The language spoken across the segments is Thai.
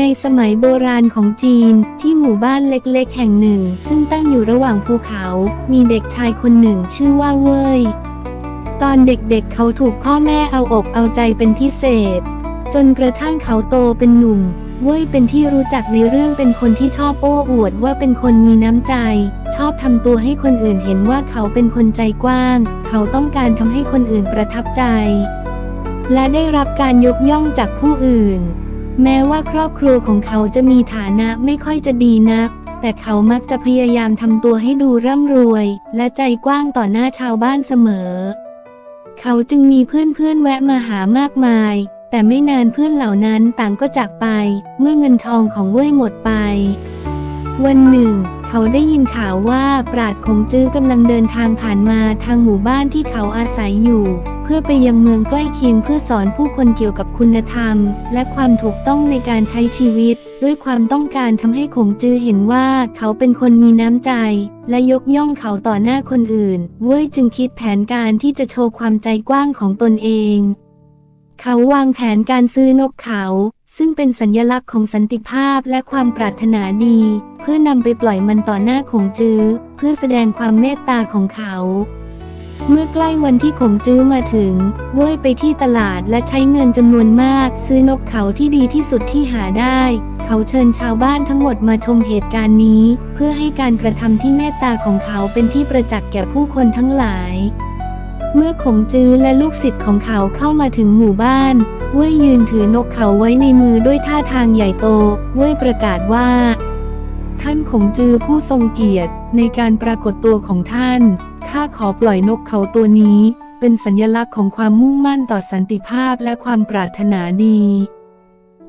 ในสมัยโบราณของจีนที่หมู่บ้านเล็กๆ แห่งหนึ่ง ซึ่งตั้งอยู่ระหว่างภูเขา มีเด็กชายคนหนึ่งชื่อว่าเว่ย ตอนเด็กๆเเขาถูกพ่อแม่เอาอกเอาใจเป็นพิเศษ จนกระทั่งเขาโตเป็นหนุ่ม เว่ยเป็นที่รู้จักในเรื่องเป็นคนที่ชอบโอ้อวดว่าเป็นคนมีน้ำใจ ชอบทำตัวให้คนอื่นเห็นว่าเขาเป็นคนใจกว้าง เขาต้องการทำให้คนอื่นประทับใจ และได้รับการยกย่องจากผู้อื่น แม้ว่าครอบครัวของเขาจะมีฐานะไม่ค่อยจะดีนัก แต่เขามักจะพยายามทำตัวให้ดูร่ำรวย และใจกว้างต่อหน้าชาวบ้านเสมอ เขาจึงมีเพื่อนๆแวะมาหามากมาย แต่ไม่นานเพื่อนเหล่านั้นต่างก็จากไป เมื่อเงินทองของเว่ยหมดไป วันหนึ่ง เขาได้ยินข่าวว่าปราดคงจื้อกำลังเดินทางผ่านมาทางหมู่บ้านที่เขาอาศัยอยู่ เพื่อไปยังเมืองใกล้เคียงเพื่อสอนผู้คนเกี่ยวกับคุณธรรม และความถูกต้องในการใช้ชีวิต ด้วยความต้องการทำให้คงจื้อเห็นว่าเขาเป็นคนมีน้ำใจ และยกย่องเขาต่อหน้าคนอื่น เว่ยจึงคิดแผนการที่จะโชว์ความใจกว้างของตนเอง เขาวางแผนการซื้อนกเขาซึ่งเป็นสัญลักษณ์ของสันติภาพและความปรารถนาดี เพื่อนำไปปล่อยมันต่อหน้าขงจื้อ เพื่อแสดงความเมตตาของเขา เมื่อใกล้วันที่ขงจื้อมาถึง เว่ยไปที่ตลาดและใช้เงินจำนวนมาก ซื้อนกเขาที่ดีที่สุดที่หาได้ เขาเชิญชาวบ้านทั้งหมดมาชมเหตุการณ์นี้ เพื่อให้การกระทำที่เมตตาของเขาเป็นที่ประจักษ์แก่ผู้คนทั้งหลาย เมื่อขงจื้อและลูกศิษย์ของเขาเข้ามาถึงหมู่บ้าน เว่ยยืนถือนกเขาไว้ในมือด้วยท่าทางใหญ่โต เว่ยประกาศว่า ท่านขงจื้อผู้ทรงเกียรติในการปรากฏตัวของท่าน ข้าขอปล่อยนกเขาตัวนี้ เป็นสัญลักษณ์ของความมุ่งมั่นต่อสันติภาพและความปรารถนาดี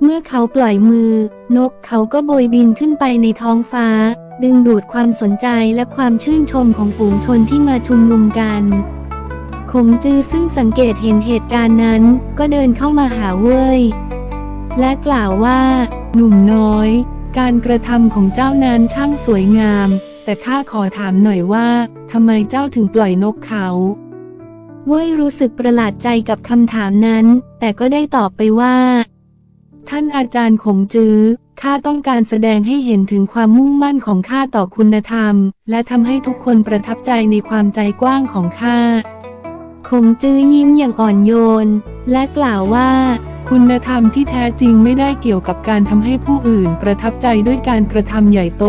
เมื่อเขาปล่อยมือ นกเขาก็โบยบินขึ้นไปในท้องฟ้า ดึงดูดความสนใจและความชื่นชมของฝูงชนที่มาชุมนุมกันคงจือซึ่งสังเกตเห็นเหตุการณ์นั้น ก็เดินเข้ามาหาเว่ยและกล่าวว่า หนุ่มน้อย การกระทำของเจ้านั้นช่างสวยงาม แต่ข้าขอถามหน่อยว่าทำไมเจ้าถึงปล่อยนกเขาเว่ยรู้สึกประหลาดใจกับคำถามนั้น แต่ก็ได้ตอบไปว่า ท่านอาจารย์ขงจื้อข้าต้องการแสดงให้เห็นถึงความมุ่งมั่นของข้าต่อคุณธรรม และทำให้ทุกคนประทับใจในความใจกว้างของข้าคงจื้อยิ้มอย่างอ่อนโยน และกล่าวว่า คุณธรรมที่แท้จริงไม่ได้เกี่ยวกับการทำให้ผู้อื่นประทับใจด้วยการกระทำใหญ่โต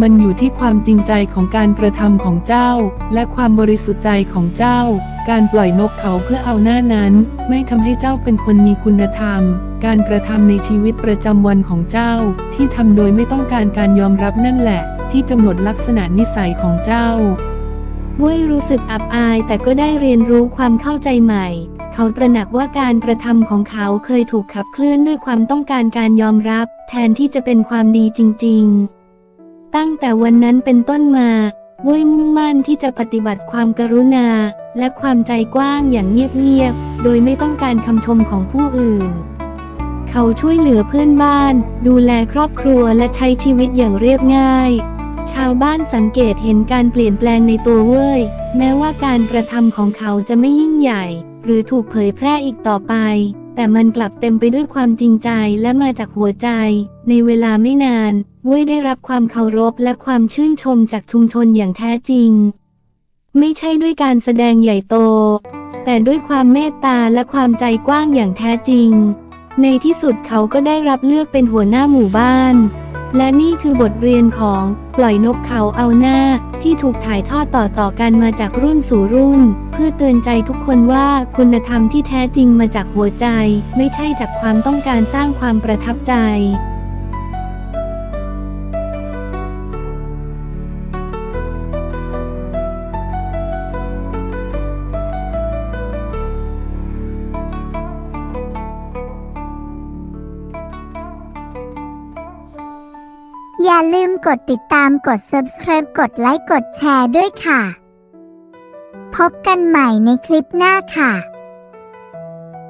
มันอยู่ที่ความจริงใจของการกระทำของเจ้า และความบริสุทธิ์ใจของเจ้า การปล่อยนกเขาเพื่อเอาหน้านั้น ไม่ทำให้เจ้าเป็นคนมีคุณธรรม การกระทำในชีวิตประจำวันของเจ้า ที่ทำโดยไม่ต้องการการยอมรับนั่นแหละ ที่กำหนดลักษณะนิสัยของเจ้าเว้ยรู้สึกอับอายแต่ก็ได้เรียนรู้ความเข้าใจใหม่ เขาตระหนักว่าการกระทำของเขาเคยถูกขับเคลื่อนด้วยความต้องการการยอมรับ แทนที่จะเป็นความดีจริง ๆ ตั้งแต่วันนั้นเป็นต้นมาเว้ยมุ่งมั่นที่จะปฏิบัติความกรุณา และความใจกว้างอย่างเงียบๆ โดยไม่ต้องการคำชมของผู้อื่น เขาช่วยเหลือเพื่อนบ้าน ดูแลครอบครัวและใช้ชีวิตอย่างเรียบง่าย ชาวบ้านสังเกตเห็นการเปลี่ยนแปลงในตัวเว่ยแม้ว่าการกระทำของเขาจะไม่ยิ่งใหญ่ หรือถูกเผยแพร่อีกต่อไป แต่มันกลับเต็มไปด้วยความจริงใจและมาจากหัวใจ ในเวลาไม่นานเว่ยได้รับความเคารพและความชื่นชมจากชุมชนอย่างแท้จริง ไม่ใช่ด้วยการแสดงใหญ่โต แต่ด้วยความเมตตาและความใจกว้างอย่างแท้จริง ในที่สุดเขาก็ได้รับเลือกเป็นหัวหน้าหมู่บ้าน และนี่คือบทเรียนของปล่อยนกเขาเอาหน้า ที่ถูกถ่ายทอดต่อต่อกันมาจากรุ่นสู่รุ่น เพื่อเตือนใจทุกคนว่าคุณธรรมที่แท้จริงมาจากหัวใจ ไม่ใช่จากความต้องการสร้างความประทับใจ อย่าลืมกดติดตามกด subscribe กดไลค์กดแชร์ด้วยค่ะ พบกันใหม่ในคลิปหน้าค่ะ